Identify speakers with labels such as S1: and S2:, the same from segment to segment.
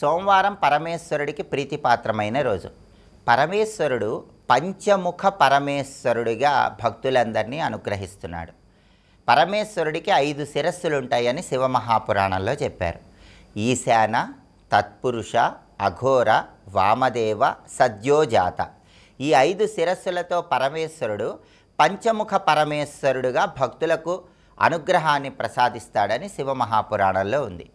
S1: సోమవారం పరమేశ్వరుడికి ప్రీతిపాత్రమైన రోజు. పరమేశ్వరుడు పంచముఖ పరమేశ్వరుడిగా భక్తులందరినీ అనుగ్రహిస్తున్నాడు. పరమేశ్వరుడికి ఐదు శిరస్సులు ఉంటాయని శివమహాపురాణంలో చెప్పారు. ఈశాన తత్పురుష అఘోర వామదేవ సద్యోజాత. ఈ ఐదు శిరస్సులతో పరమేశ్వరుడు పంచముఖ పరమేశ్వరుడుగా భక్తులకు అనుగ్రహాన్ని ప్రసాదిస్తాడని శివమహాపురాణంలో ఉంది.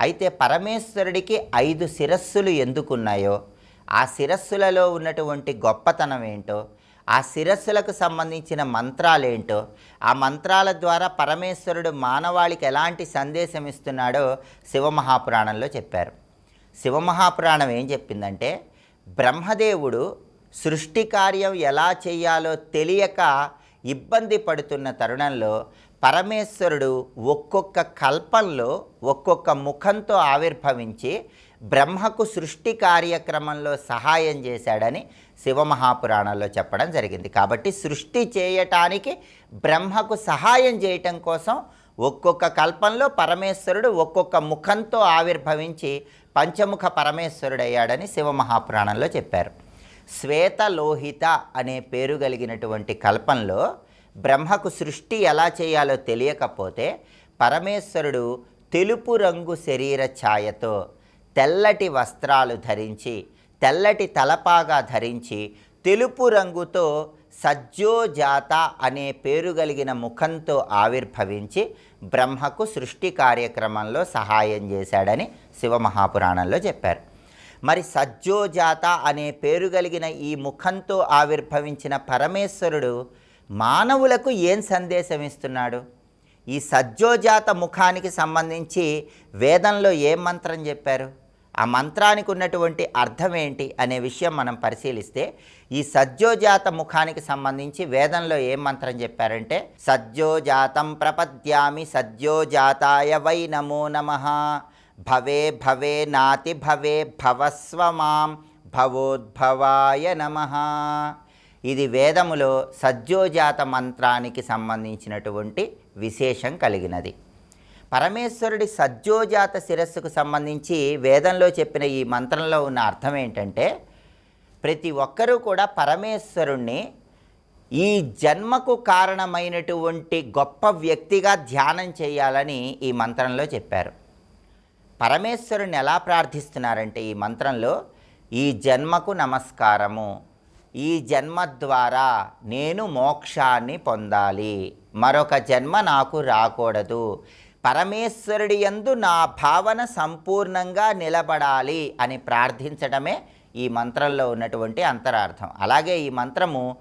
S1: అయితే పరమేశ్వరుడికి ఐదు శిరస్సులు ఎందుకున్నాయో? ఆ శిరస్సులలో ఉన్నటువంటి గొప్పతనం ఏంటో? ఆ శిరస్సులకు సంబంధించిన మంత్రాలేంటో? ఆ మంత్రాల ద్వారా పరమేశ్వరుడు మానవాళికి ఎలాంటి సందేశం ఇస్తున్నాడో శివమహాపురాణంలో చెప్పారు. శివమహాపురాణం ఏం చెప్పిందంటే బ్రహ్మదేవుడు సృష్టి కార్యం ఎలా చేయాలో తెలియక ఇబ్బంది పడుతున్న తరుణంలో పరమేశ్వరుడు ఒక్కొక్క కల్పంలో ఒక్కొక్క ముఖంతో ఆవిర్భవించి బ్రహ్మకు సృష్టి కార్యక్రమంలో సహాయం చేశాడని శివమహాపురాణంలో చెప్పడం జరిగింది. కాబట్టి సృష్టి చేయటానికి బ్రహ్మకు సహాయం చేయటం కోసం ఒక్కొక్క కల్పంలో పరమేశ్వరుడు ఒక్కొక్క ముఖంతో ఆవిర్భవించి పంచముఖ పరమేశ్వరుడయ్యాడని శివమహాపురాణంలో చెప్పారు. శ్వేతలోహిత అనే పేరు కలిగినటువంటి కల్పంలో బ్రహ్మకు సృష్టి ఎలా చేయాలో తెలియకపోతే పరమేశ్వరుడు తెలుపు రంగు శరీర ఛాయతో తెల్లటి వస్త్రాలు ధరించి తెల్లటి తలపాగా ధరించి తెలుపు రంగుతో సజ్జోజాత అనే పేరు కలిగిన ముఖంతో ఆవిర్భవించి బ్రహ్మకు సృష్టి కార్యక్రమంలో సహాయం చేశాడని శివమహాపురాణంలో చెప్పారు. మరి సజ్జోజాత అనే పేరు కలిగిన ఈ ముఖంతో ఆవిర్భవించిన పరమేశ్వరుడు మానవులకు ఏం సందేశం ఇస్తున్నాడు? ఈ సజ్జోజాత ముఖానికి సంబంధించి వేదంలో ఏం మంత్రం చెప్పారు? ఆ మంత్రానికి ఉన్నటువంటి అర్థం ఏంటి అనే విషయం మనం పరిశీలిస్తే ఈ సజ్జోజాత ముఖానికి సంబంధించి వేదంలో ఏం మంత్రం చెప్పారంటే సజ్జోజాతం ప్రపద్యామి సజ్జోజాతాయ వై నమో నమ. భవే భవే నాతి భవే భవస్వ మాం భవోద్భవాయ నమ. ఇది వేదములో సజ్జోజాత మంత్రానికి సంబంధించినటువంటి విశేషం కలిగినది. పరమేశ్వరుడి సద్యోజాత శిరస్సుకు సంబంధించి వేదంలో చెప్పిన ఈ మంత్రంలో ఉన్న అర్థం ఏంటంటే ప్రతి ఒక్కరూ కూడా పరమేశ్వరుణ్ణి ఈ జన్మకు కారణమైనటువంటి గొప్ప వ్యక్తిగా ధ్యానం చేయాలని ఈ మంత్రంలో చెప్పారు. పరమేశ్వరుని ఎలా ప్రార్థిస్తున్నారంటే ఈ మంత్రంలో ఈ జన్మకు నమస్కారము. ఈ జన్మ ద్వారా నేను మోక్షాన్ని పొందాలి. మరొక జన్మ నాకు రాకూడదు. పరమేశ్వరుడి యందు నా భావన సంపూర్ణంగా నిలబడాలి అని ప్రార్థించడమే ఈ మంత్రంలో ఉన్నటువంటి అంతరార్థం. అలాగే ఈ మంత్రము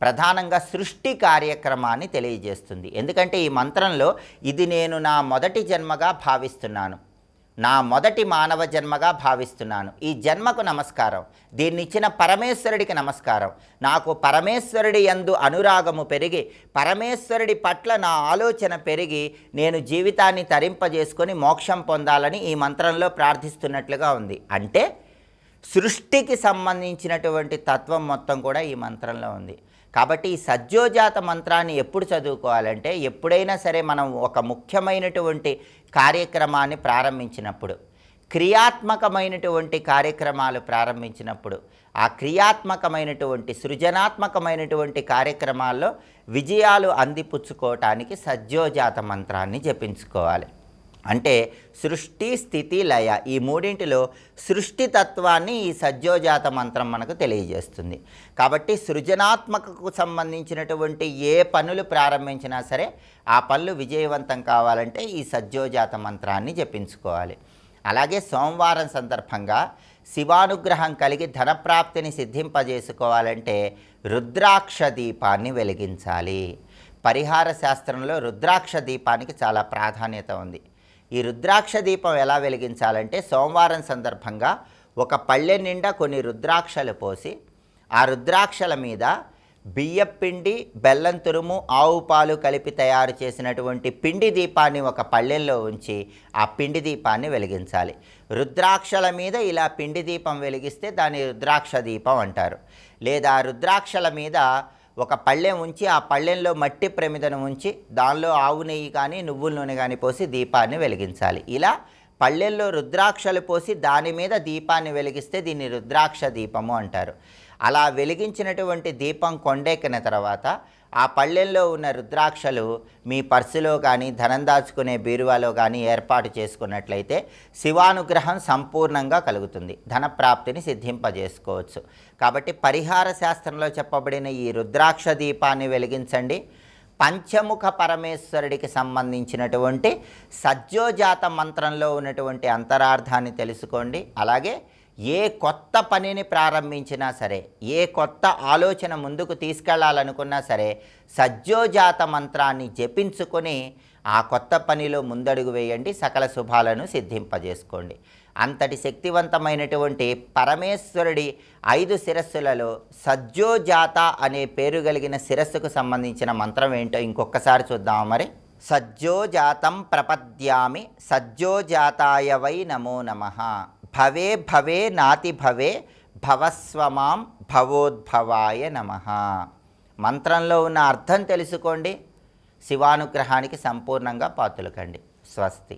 S1: ప్రధానంగా సృష్టి కార్యక్రమాన్ని తెలియజేస్తుంది. ఎందుకంటే ఈ మంత్రంలో ఇది నేను నా మొదటి జన్మగా భావిస్తున్నాను. నా మొదటి మానవ జన్మగా భావిస్తున్నాను. ఈ జన్మకు నమస్కారం. దీన్నిచ్చిన పరమేశ్వరుడికి నమస్కారం. నాకు పరమేశ్వరుడి యందు అనురాగము పెరిగి పరమేశ్వరుడి పట్ల నా ఆలోచన పెరిగి నేను జీవితాన్ని తరింపజేసుకొని మోక్షం పొందాలని ఈ మంత్రంలో ప్రార్థిస్తున్నట్లుగా ఉంది. అంటే సృష్టికి సంబంధించినటువంటి తత్వం మొత్తం కూడా ఈ మంత్రంలో ఉంది. కాబట్టి ఈ సజ్జోజాత మంత్రాన్ని ఎప్పుడు చదువుకోవాలంటే ఎప్పుడైనా సరే మనం ఒక ముఖ్యమైనటువంటి కార్యక్రమాన్ని ప్రారంభించినప్పుడు క్రియాత్మకమైనటువంటి కార్యక్రమాలు ప్రారంభించినప్పుడు ఆ క్రియాత్మకమైనటువంటి సృజనాత్మకమైనటువంటి కార్యక్రమాల్లో విజయాలు అందిపుచ్చుకోవటానికి సజ్జోజాత మంత్రాన్ని జపించుకోవాలి. అంటే సృష్టి స్థితి లయ ఈ మూడింటిలో సృష్టి తత్వాన్ని ఈ సజ్జోజాత మంత్రం మనకు తెలియజేస్తుంది. కాబట్టి సృజనాత్మకకు సంబంధించినటువంటి ఏ పనులు ప్రారంభించినా సరే ఆ పనులు విజయవంతం కావాలంటే ఈ సజ్జోజాత మంత్రాన్ని జపించుకోవాలి. అలాగే సోమవారం సందర్భంగా శివానుగ్రహం కలిగి ధనప్రాప్తిని సిద్ధింపజేసుకోవాలంటే రుద్రాక్ష దీపాన్ని వెలిగించాలి. పరిహార శాస్త్రంలో రుద్రాక్ష దీపానికి చాలా ప్రాధాన్యత ఉంది. ఈ రుద్రాక్ష దీపం ఎలా వెలిగించాలంటే సోమవారం సందర్భంగా ఒక పళ్ళె నిండా కొన్ని రుద్రాక్షలు పోసి ఆ రుద్రాక్షల మీద బియ్యపిండి బెల్లం తురుము ఆవు పాలు కలిపి తయారు చేసినటువంటి పిండి దీపాన్ని ఒక పళ్ళెల్లో ఉంచి ఆ పిండి దీపాన్ని వెలిగించాలి. రుద్రాక్షల మీద ఇలా పిండి దీపం వెలిగిస్తే దాన్ని రుద్రాక్ష దీపం అంటారు. లేదా రుద్రాక్షల మీద ఒక పళ్ళెం ఉంచి ఆ పళ్ళెంలో మట్టి ప్రమిదను ఉంచి దానిలో ఆవు నెయ్యి కానీ నువ్వుల నూనె కానీ పోసి దీపాన్ని వెలిగించాలి. ఇలా పళ్ళెల్లో రుద్రాక్షలు పోసి దాని మీద దీపాన్ని వెలిగిస్తే దీన్ని రుద్రాక్ష దీపము అంటారు. అలా వెలిగించినటువంటి దీపం కొండెక్కిన తర్వాత ఆ పళ్ళెల్లో ఉన్న రుద్రాక్షలు మీ పర్సులో కానీ ధనం దాచుకునే బీరువాలో కానీ ఏర్పాటు చేసుకున్నట్లయితే శివానుగ్రహం సంపూర్ణంగా కలుగుతుంది. ధన ప్రాప్తిని సిద్ధింపజేసుకోవచ్చు. కాబట్టి పరిహార శాస్త్రంలో చెప్పబడిన ఈ రుద్రాక్ష దీపాన్ని వెలిగించండి. పంచముఖ పరమేశ్వరుడికి సంబంధించినటువంటి సజ్జోజాత మంత్రంలో ఉన్నటువంటి అంతరార్థాన్ని తెలుసుకోండి. అలాగే ఏ కొత్త పనిని ప్రారంభించినా సరే ఏ కొత్త ఆలోచన ముందుకు తీసుకెళ్ళాలనుకున్నా సరే సజ్జోజాత మంత్రాన్ని జపించుకొని ఆ కొత్త పనిలో ముందడుగు వేయండి సకల శుభాలను సిద్ధింపజేసుకోండి. అంతటి శక్తివంతమైనటువంటి పరమేశ్వరుడి ఐదు శిరస్సులలో సజ్జోజాత అనే పేరు కలిగిన శిరస్సుకు సంబంధించిన మంత్రం ఏంటో ఇంకొకసారి చూద్దామా మరి? సజ్జోజాతం ప్రపద్యామి సజ్జోజాతాయ వై నమో నమ. భవే భవే నాతి భవే భవస్వమాం భవోద్భవాయ నమ. మంత్రంలో ఉన్న అర్థం తెలుసుకోండి. శివానుగ్రహానికి సంపూర్ణంగా పాతులకండి. స్వస్తి.